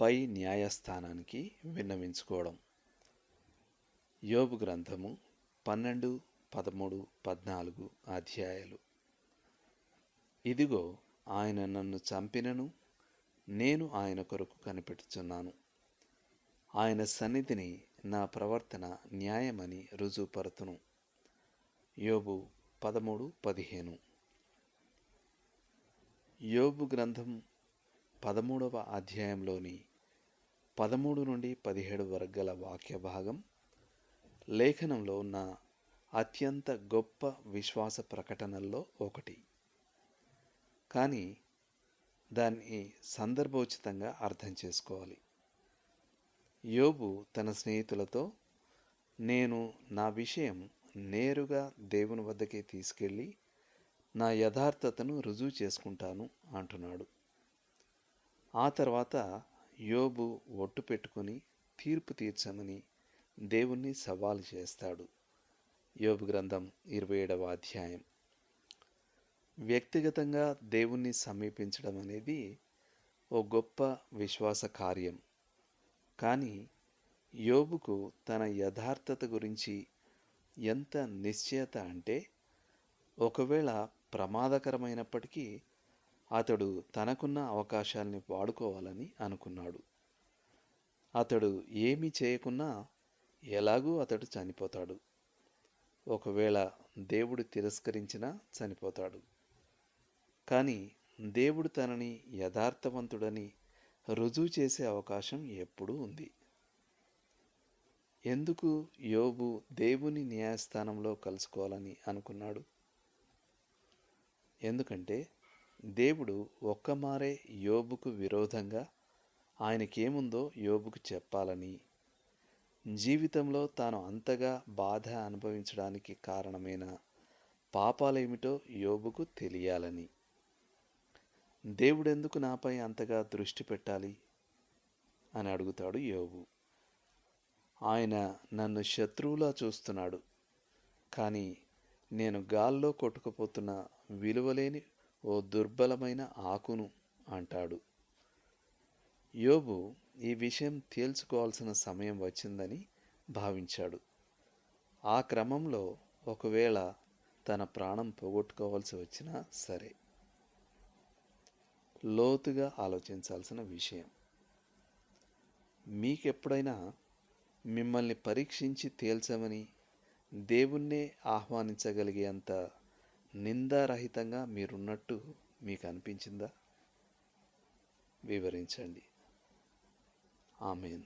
పై న్యాయస్థానానికి విన్నవించుకోవడం. యోబు గ్రంథము పన్నెండు పదమూడు పద్నాలుగు అధ్యాయాలు. ఇదిగో ఆయన నన్ను చంపినను నేను ఆయన కొరకు కనిపెట్టుచున్నాను. ఆయన సన్నిధిని నా ప్రవర్తన న్యాయమని రుజువుపరుతును. యోబు పదమూడు పదిహేను. యోబు గ్రంథం పదమూడవ అధ్యాయంలోని పదమూడు నుండి పదిహేడు వరకు గల వాక్య భాగం. లేఖనంలో ఉన్న అత్యంత గొప్ప విశ్వాస ప్రకటనల్లో ఒకటి. కానీ దాన్ని సందర్భోచితంగా అర్థం చేసుకోవాలి. యోబు తన స్నేహితులతో నేను నా విషయం నేరుగా దేవుని వద్దకే తీసుకెళ్ళి నా యథార్థతను రుజువు చేసుకుంటాను అంటున్నాడు. ఆ తర్వాత యోబు ఒట్టు పెట్టుకుని తీర్పు తీర్చమని దేవుణ్ణి సవాలు చేస్తాడు. యోబు గ్రంథం ఇరవై ఏడవ అధ్యాయం. వ్యక్తిగతంగా దేవుణ్ణి సమీపించడం అనేది ఓ గొప్ప విశ్వాస కార్యం. కానీ యోబుకు తన యథార్థత గురించి ఎంత నిశ్చయత అంటే ఒకవేళ ప్రమాదకరమైనప్పటికీ అతడు తనకున్న అవకాశాల్ని వాడుకోవాలని అనుకున్నాడు. అతడు ఏమీ చేయకున్నా ఎలాగూ అతడు చనిపోతాడు. ఒకవేళ దేవుడు తిరస్కరించినా చనిపోతాడు. కానీ దేవుడు తనని యథార్థవంతుడని రుజువు చేసే అవకాశం ఎప్పుడూ ఉంది. ఎందుకు యోబు దేవుని న్యాయస్థానంలో కలుసుకోవాలని అనుకున్నాడు? ఎందుకంటే దేవుడు ఒక్కమారే యోబుకు విరోధంగా ఆయనకేముందో యోబుకు చెప్పాలని జీవితంలో తాను అంతగా బాధ అనుభవించడానికి కారణమైన పాపాలేమిటో యోబుకు తెలియాలని. దేవుడెందుకు నాపై అంతగా దృష్టి పెట్టాలి? అని అడుగుతాడు యోబు. ఆయన నన్ను శత్రువులా చూస్తున్నాడు కానీ నేను గాల్లో కొట్టుకుపోతున్న విలువలేని ఓ దుర్బలమైన ఆకును అంటాడు. యోబు ఈ విషయం తేల్చుకోవాల్సిన సమయం వచ్చిందని భావించాడు. ఆ క్రమంలో ఒకవేళ తన ప్రాణం పోగొట్టుకోవాల్సి వచ్చినా సరే. లోతుగా ఆలోచించాల్సిన విషయం. మీకెప్పుడైనా మిమ్మల్ని పరీక్షించి తేల్చమని దేవుణ్ణే ఆహ్వానించగలిగేంత నిందారహితంగా మీరున్నట్టు మీకు అనిపించిందా వివరించండి. ఆమెన్.